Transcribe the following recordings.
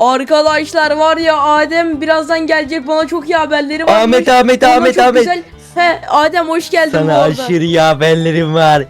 Arkadaşlar var ya Adem birazdan gelecek bana çok iyi haberleri var. Ahmet Ahmet Ona Ahmet çok Ahmet. güzel- He Adem hoş geldin bu Sana arada. aşırı iyi haberlerim var.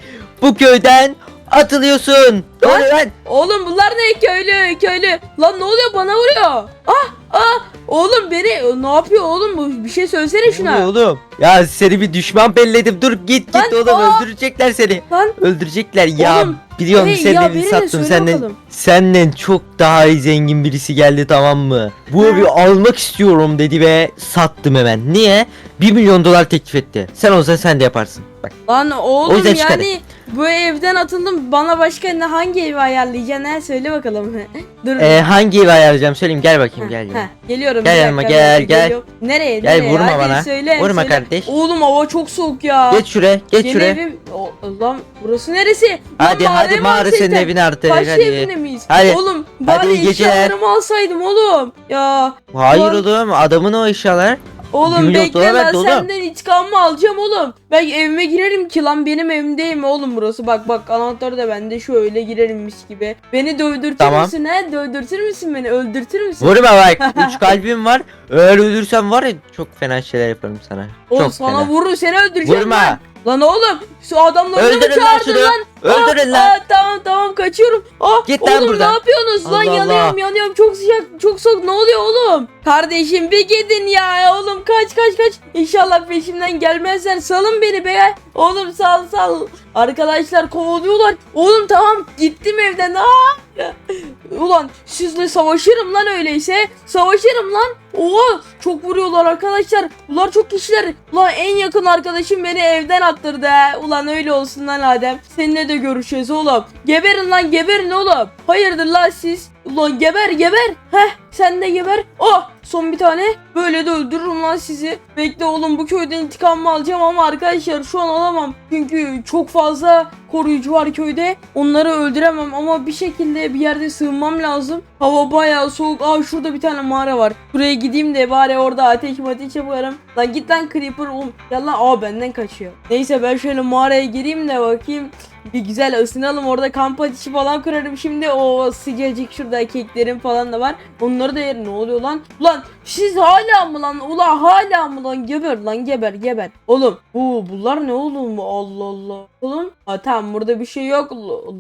Bu köyden atılıyorsun. Doğru lan. Oğlum bunlar ne köylü köylü. Lan ne oluyor bana vuruyor. Ah ah oğlum beni ne yapıyor oğlum bu bir şey söylesene Ne oluyor şuna. oğlum? Ya seni bir düşman belledim. Dur git git Lan, oğlum aa! öldürecekler seni. Lan Öldürecekler ya. Oğlum, biliyorum hey, senin ya beni de söyle Senden bakalım. senden çok daha iyi zengin birisi geldi tamam mı? Bu evi almak istiyorum dedi ve sattım hemen. Niye? 1 milyon dolar teklif etti. Sen olsan sen de yaparsın. Bak. lan oğlum yüzden yani bu evden atıldım bana başka ne hangi evi ayarlayacaksın he söyle bakalım. Dur. Ee, hangi evi ayarlayacağım söyleyeyim gel bakayım gel. heh, geliyorum. Gel yanıma, gel, gel. geliyorum. Nereye? Gel, nereye? vurma Hadi bana. Söyle, Vurma söyle. kardeş. Oğlum hava çok soğuk ya. Geç şuraya geç Yeni şuraya. evim. O, lan burası neresi? Lan Hadi mağaraya hadi mağara senin evin artık Taş hadi. evinde miyiz? Hadi. Oğlum Hadi bari eşyalarımı alsaydım oğlum. Ya Hayır Lan. oğlum adamın o eşyalar. Oğlum milyon bekle dolar lan verdi oğlum. senden intikamımı alacağım oğlum. Ben evime girerim ki lan benim evimdeyim oğlum burası. Bak bak anahtarı da bende şöyle girerimmiş gibi. Beni dövdürtür Tamam. müsün he? Dövdürtür müsün beni? Öldürtür müsün? Vurma bak 3 kalbim var. Eğer ölürsem var ya çok fena şeyler yaparım sana. Oğlum çok sana fena. vurur seni öldüreceğim Vurma. lan. Lan oğlum şu adamları mı Öldürün lan çağırdın şunu. lan? Öldürün Aa, lan. aa, tamam tamam kaçıyorum. Ah, Git lan oğlum buradan. ne yapıyorsunuz lan Allah yanıyorum Allah. yanıyorum çok sıcak çok soğuk ne oluyor oğlum? Kardeşim bir gidin ya oğlum kaç kaç kaç. İnşallah peşimden gelmezler salın beni be. Oğlum sal sal. Arkadaşlar kovalıyorlar. Oğlum tamam gittim evden. Aa! Ulan sizle savaşırım lan öyleyse. Savaşırım lan. Oha çok vuruyorlar arkadaşlar. Bunlar çok kişiler. Ulan en yakın arkadaşım beni evden attırdı he. Ulan öyle olsun lan Adem. Seninle de görüşeceğiz oğlum. Geberin lan geberin oğlum. Hayırdır lan siz? Ulan geber geber. Heh sen de geber. Oh son bir tane. Böyle de öldürürüm lan sizi. Bekle oğlum bu köyden intikamımı alacağım ama arkadaşlar şu an alamam. Çünkü çok fazla koruyucu var köyde. Onları öldüremem ama bir şekilde bir yerde sığınmam lazım. Hava bayağı soğuk. Aa şurada bir tane mağara var. Buraya gideyim de bari orada ateş ateş yaparım. Lan git lan Creeper oğlum. Lan aa benden kaçıyor. Neyse ben şöyle mağaraya gireyim de bakayım. Bir güzel ısınalım orada kamp ateşi falan kurarım şimdi o sıcacık şurada keklerim falan da var onları da yerim ne oluyor lan Ulan siz hala mı lan ulan hala mı lan geber lan geber geber Oğlum bu bunlar ne oğlum Allah Allah Oğlum ha burada bir şey yok.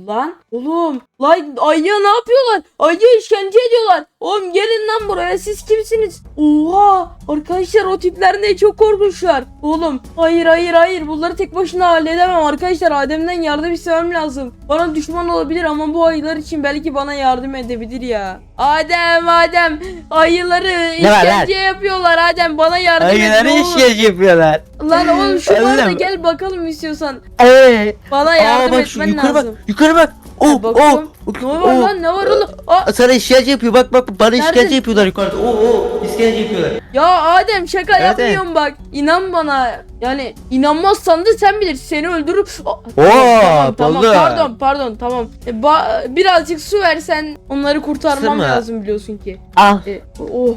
Lan Oğlum. Lan ayıya ne yapıyorlar? Ayıya işkence ediyorlar Oğlum gelin lan buraya siz kimsiniz? Oha arkadaşlar o tipler ne çok korkunçlar. Oğlum hayır hayır hayır bunları tek başına halledemem arkadaşlar. Adem'den yardım istemem lazım. Bana düşman olabilir ama bu ayılar için belki bana yardım edebilir ya. Adem Adem ayıları işkence yapıyorlar Adem bana yardım et Ayıları işkence yapıyorlar. Lan oğlum şu gel bakalım istiyorsan. Ee, Bana aa yardım bak şu etmen yukarı lazım. bak. Yukarı bak. Oh oh. bakıyorum. Ne var oh. lan ne var oğlum Aa, Sana işkence yapıyor bak bak bana Nerede? işkence yapıyorlar yukarıda. Oh oh işkence yapıyorlar. Ya Adem şaka Evet, yapmıyorum bak. İnan bana. Yani inanmazsan da sen bilirsin. Seni öldürür. Aa, Oo, tamam, tamam, ballı. pardon pardon tamam. E, ba- birazcık su versen onları kurtarmam lazım biliyorsun ki. Al. E, oh.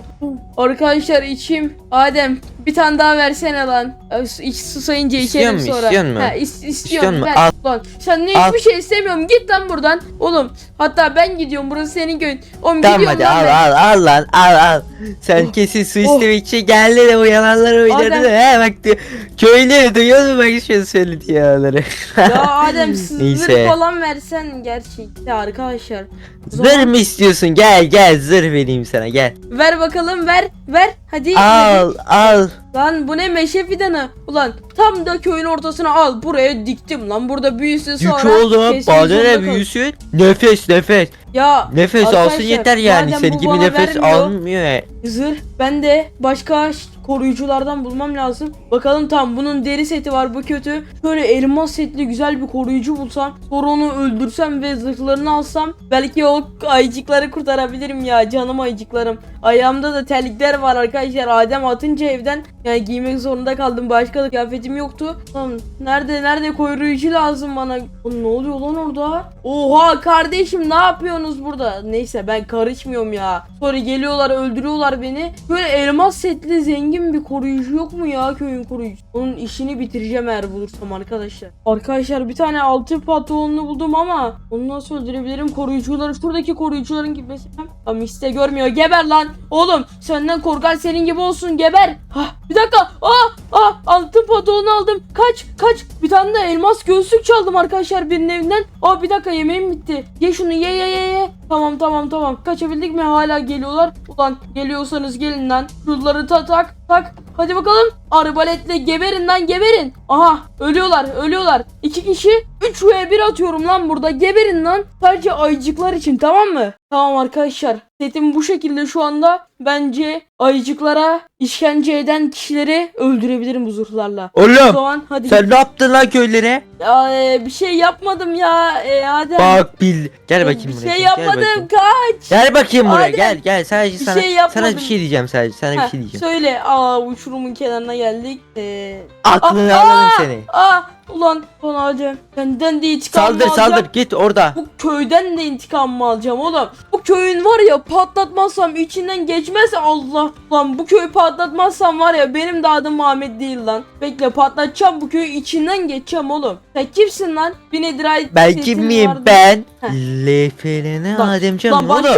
Arkadaşlar içeyim. Adem bir tane daha versene lan. İç susayınca İstiyor içerim musun, sonra. istiyor musun? Ha, is- istiyorum. İstiyor? Ver. Al. Lan sen ne Al. hiçbir şey istemiyorum. Git lan buradan. Oğlum hatta ben gidiyorum. Burası senin köyün. Oğlum Tamam gidiyorum hadi lan al ben. al al lan al al. Sen Oh, kesin su oh. istemek için geldi de bu yalanları da he bak diyor. Köylü duyuyor musun bak şu söyledi yalanları. Ya Adem zırh falan versen gerçekten arkadaşlar. O Zırh zaman- mı istiyorsun gel gel zırh vereyim sana gel. Ver bakalım ver ver hadi. Al al. Lan bu ne meşe fidanı. Ulan tam da köyün ortasına al buraya diktim lan burada büyüsün Yük sonra. oğlum kesmek bana zorunda kal- büyüsün. Nefes nefes. Ya Nefes alsın Arkadaşlar, yeter yani. madem Senin bu gibi bana nefes vermiyor- almıyor. zırh ben de başka ş- koruyuculardan bulmam lazım. Bakalım tam bunun deri seti var bu kötü. Şöyle elmas setli güzel bir koruyucu bulsam. Sonra onu öldürsem ve zırhlarını alsam. Belki o ayıcıkları kurtarabilirim ya canım ayıcıklarım. Ayağımda da terlikler var arkadaşlar. Adem atınca evden yani giymek zorunda kaldım. Başka da kıyafetim tüfeğim yoktu. Tamam nerede nerede koruyucu lazım bana. Oğlum, ne oluyor lan orada? Oha kardeşim ne yapıyorsunuz burada? Neyse ben karışmıyorum ya. Sonra geliyorlar öldürüyorlar beni. Böyle elmas setli zengin bir koruyucu yok mu ya köyün koruyucusu? Onun işini bitireceğim eğer bulursam arkadaşlar. Arkadaşlar bir tane altı pantolonunu buldum ama onu nasıl öldürebilirim? Koruyucuları şuradaki koruyucuların gibi mesela. Tamam işte görmüyor. Geber lan. Oğlum senden korkan senin gibi olsun geber. Hah, bir dakika. Aa, aa altın pantolonu aldım. Kaç kaç. Bir tane de elmas göğüslük çaldım arkadaşlar birinin evinden. Aa bir dakika yemeğim bitti. Ye şunu ye ye ye ye. Tamam tamam tamam. Kaçabildik mi? Hala geliyorlar. Ulan geliyorsanız gelin lan. Şuraları ta tak tak. Hadi bakalım. Arbaletle geberin lan geberin. Aha ölüyorlar ölüyorlar. İki kişi 3 ve 1 atıyorum lan burada. Geberin lan. Sadece ayıcıklar için tamam mı? Tamam arkadaşlar. Setim bu şekilde şu anda. Bence ayıcıklara işkence eden kişileri öldürebilirim bu zırhlarla. O Oğlum zaman hadi. sen ne yaptın lan köylere? E, bir şey yapmadım ya. E, hadi. Bak bil. Gel bakayım bir buraya. şey gel yapmadım. bakayım. Kaç. Gel bakayım buraya Adem, gel gel sadece bir sana şey sana yapmadım. bir şey diyeceğim sadece sana bir Heh, şey diyeceğim. Söyle. Aa uçurumun kenarına geldik. Ee, Aklını Aa, alırım seni. aa ulan bana hadi. Senden de intikam Saldır alacağım. saldır git orada. Bu köyden de intikamımı alacağım oğlum. Bu köyün var ya patlatmazsam içinden geçmez Allah. Lan bu köyü patlatmazsam var ya benim de adım Ahmet değil lan. Bekle patlatacağım bu köyü içinden geçeceğim oğlum. Sen kimsin lan? Bir nedir ait Ben sesin kim miyim vardı. ben? Heh. Lefelene Lan- Ademcan Lan başla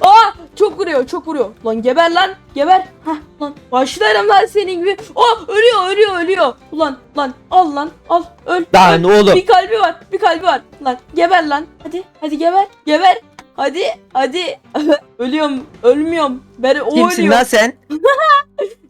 Aa çok vuruyor çok vuruyor. Lan geber lan geber. Hah lan başlarım lan senin gibi. Oh ölüyor ölüyor ölüyor. Ulan lan al lan al öl. Lan öl. oğlum. Bir kalbi var bir kalbi var. Lan geber lan hadi hadi geber geber. Hadi hadi. Ölüyorum ölmüyorum. Ben o Kimsin ölüyor. lan sen?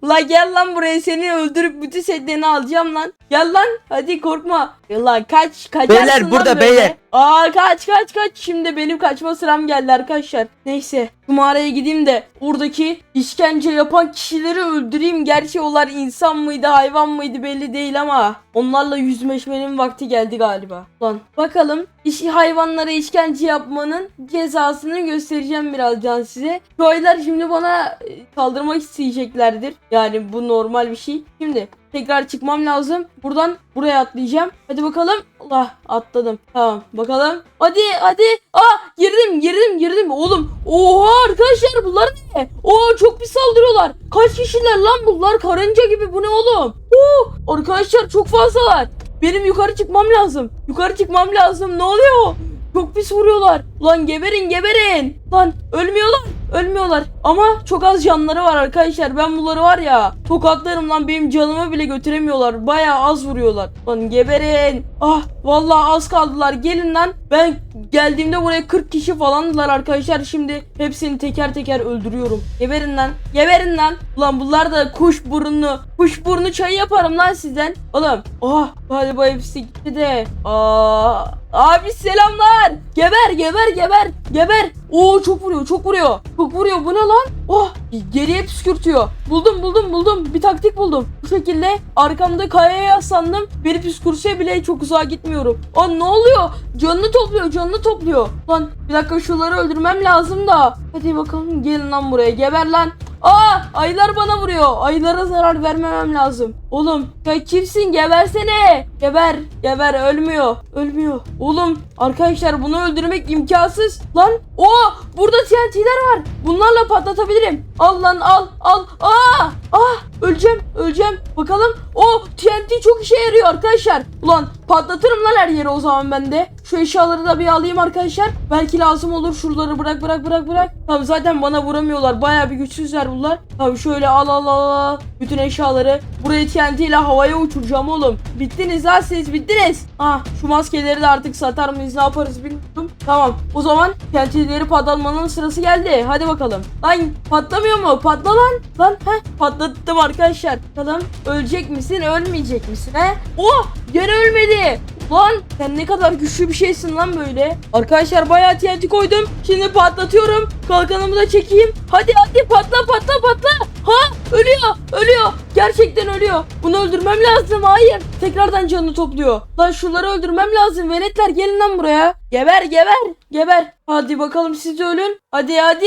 La gel lan buraya seni öldürüp bütün setlerini alacağım lan. Gel lan hadi korkma. Ya Lan kaç kaçarsın Beyler, burada, böyle. beyler. Aa kaç kaç kaç. Şimdi benim kaçma sıram geldi arkadaşlar. Neyse şu mağaraya gideyim de oradaki işkence yapan kişileri öldüreyim. Gerçi onlar insan mıydı hayvan mıydı belli değil ama onlarla yüzleşmenin vakti geldi galiba. Lan bakalım iş hayvanlara işkence yapmanın cezasını göstereceğim birazdan size. Köylüler şimdi bana e, saldırmak isteyeceklerdir. Yani bu normal bir şey. Şimdi tekrar çıkmam lazım. Buradan buraya atlayacağım. Hadi bakalım. Allah atladım. Tamam bakalım. Hadi hadi. Aa girdim girdim girdim. Oğlum. Oha arkadaşlar bunlar ne? Oo çok pis saldırıyorlar. Kaç kişiler lan bunlar? Karınca gibi bu ne oğlum? Oo arkadaşlar çok fazlalar. Benim yukarı çıkmam lazım. Yukarı çıkmam lazım. Ne oluyor? Çok pis vuruyorlar. Lan geberin geberin. Lan ölmüyorlar. Ölmüyorlar. Ama çok az canları var arkadaşlar. Ben bunları var ya tokatlarım lan benim canımı bile götüremiyorlar. Bayağı az vuruyorlar. Lan geberin. Ah vallahi az kaldılar. Gelin lan. Ben geldiğimde buraya 40 kişi falandılar arkadaşlar. Şimdi hepsini teker teker öldürüyorum. Geberin lan. Geberin lan. Ulan bunlar da kuş burunlu. Kuş burnu çayı yaparım lan sizden. Oğlum. Oh galiba hepsi gitti de. Aa, abi selamlar. Geber geber geber geber. Oo çok vuruyor çok vuruyor. Çok vuruyor bu ne lan? Oh geriye püskürtüyor. Buldum buldum buldum. Bir taktik buldum. Bu şekilde arkamda kayaya yaslandım. Beni püskürse bile çok uzağa gitmiyorum. Aa ne oluyor? Canını topluyor canını topluyor. Lan bir dakika şuları öldürmem lazım da. Hadi bakalım gelin lan buraya geber lan. Aa ayılar bana vuruyor. Ayılara zarar vermemem lazım. Oğlum ya kimsin gebersene. Geber geber ölmüyor. Ölmüyor. Oğlum arkadaşlar bunu öldürmek imkansız. Lan o burada TNT'ler var. Bunlarla patlatabilirim. Al lan al al. Aa ah öleceğim öleceğim. Bakalım o TNT çok işe yarıyor arkadaşlar. Ulan patlatırım lan her yeri o zaman ben de. Şu eşyaları da bir alayım arkadaşlar. Belki lazım olur. Şuraları bırak bırak bırak bırak. Tamam zaten bana vuramıyorlar. Bayağı bir güçsüzler bunlar. Tamam şöyle al al al. Bütün eşyaları buraya TNT ile havaya uçuracağım oğlum. Bittiniz lan siz bittiniz. Ah şu maskeleri de artık satar mıyız ne yaparız bilmiyorum. Tamam o zaman TNT'leri patlatmanın sırası geldi. Hadi bakalım. Lan patlamıyor mu? Patla lan. Lan heh patlattım arkadaşlar. Bakalım ölecek misin ölmeyecek misin he? Oh gene ölmedi. Lan sen ne kadar güçlü bir şeysin lan böyle. Arkadaşlar bayağı TNT koydum. Şimdi patlatıyorum. Kalkanımı da çekeyim. Hadi hadi patla patla patla. Ha ölüyor ölüyor. Gerçekten ölüyor. Bunu öldürmem lazım. Hayır. Tekrardan canını topluyor. Lan şunları öldürmem lazım. Veletler gelin lan buraya. Geber geber geber. Hadi bakalım siz ölün. Hadi hadi.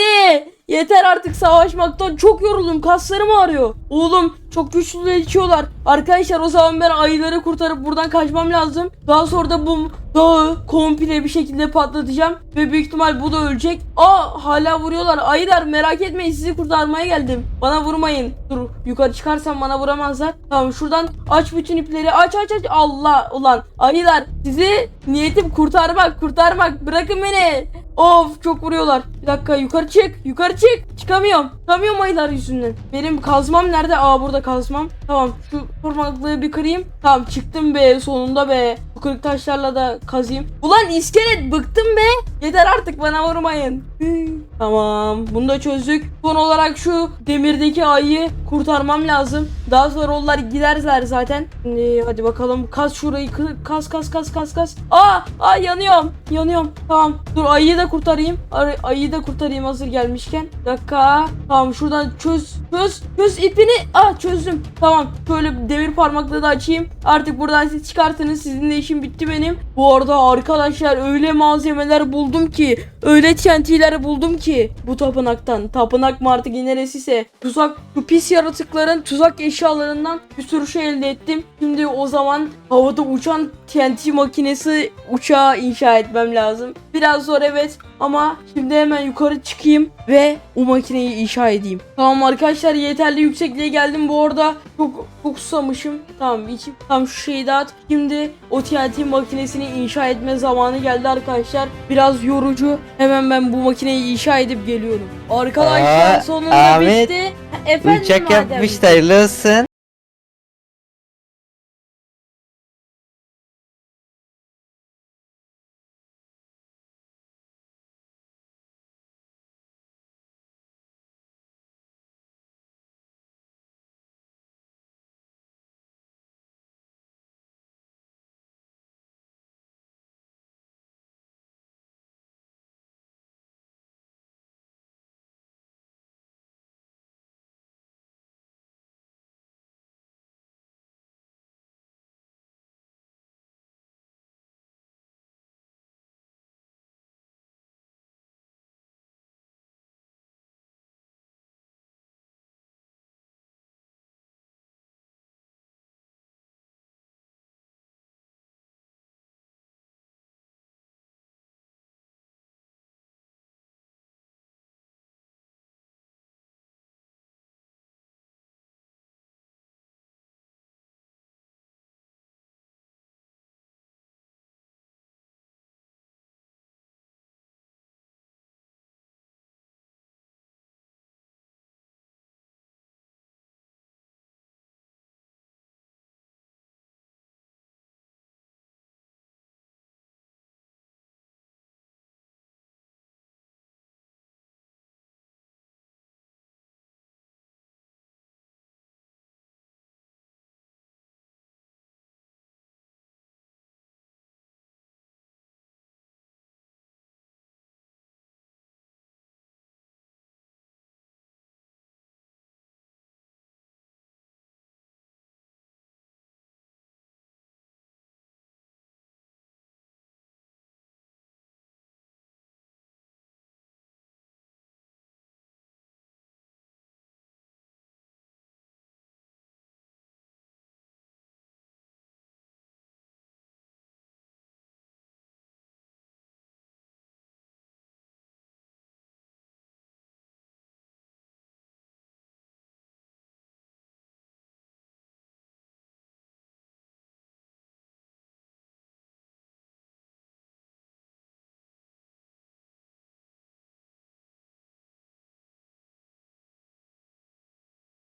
Yeter artık savaşmaktan çok yoruldum. Kaslarım ağrıyor. Oğlum çok güçlü içiyorlar. Arkadaşlar o zaman ben ayıları kurtarıp buradan kaçmam lazım. Daha sonra da bu dağı komple bir şekilde patlatacağım. Ve büyük ihtimal bu da ölecek. Aa hala vuruyorlar. Ayılar merak etmeyin sizi kurtarmaya geldim. Bana vurmayın. Dur yukarı çıkarsam bana vuramazlar. Tamam şuradan aç bütün ipleri. Aç aç aç. Allah ulan ayılar sizi niyetim kurtarmak kurtarmak. Bırakın beni. Of çok vuruyorlar. Bir dakika yukarı çık. Yukarı çık. Çıkamıyorum. Çıkamıyorum ayılar yüzünden. Benim kazmam nerede? Aa burada kazmam. Tamam şu parmaklığı bir kırayım. Tamam çıktım be sonunda be. Bu kırık taşlarla da kazayım. Ulan iskelet bıktım be. Yeter artık bana vurmayın. Tamam bunu da çözdük. Son olarak şu demirdeki ayıyı kurtarmam lazım. Daha sonra onlar giderler zaten. Şimdi hadi bakalım kaz şurayı kaz kaz kaz kaz kaz. Aa, aa yanıyorum. Yanıyorum. Tamam. Dur ayıyı da kurtarayım. Ay- ayıyı da kurtarayım hazır gelmişken. Bir dakika. Tamam şuradan çöz çöz çöz ipini. Aa çözdüm. Tamam. Şöyle demir parmakla da açayım. Artık buradan siz çıkartınız. Sizinle işim bitti benim. Bu arada arkadaşlar öyle malzemeler buldum ki. Öyle TNT'ler buldum ki. Bu tapınaktan. Tapınak mı artık neresiyse. Tuzak. Bu pis yaratıkların tuzak eşyalarından bir sürü şey elde ettim. Şimdi o zaman havada uçan TNT makinesi uçağı inşa etmem lazım. Biraz zor evet ama şimdi hemen yukarı çıkayım ve o makineyi inşa edeyim. Tamam arkadaşlar yeterli yüksekliğe geldim bu arada. Çok çok susamışım. Tamam içim. Tamam şu şeyi dağıt. Şimdi o TNT makinesini inşa etme zamanı geldi arkadaşlar. Biraz yorucu. Hemen ben bu makineyi inşa edip geliyorum. Arkadaşlar Aa, sonunda Ahmet, bitti. Efendim Uçak madem. yapmış hayırlı olsun.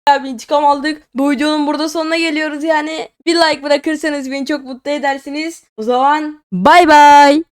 Abi intikam aldık. Bu videonun burada sonuna geliyoruz yani. Bir like bırakırsanız beni çok mutlu edersiniz. O zaman bay bay.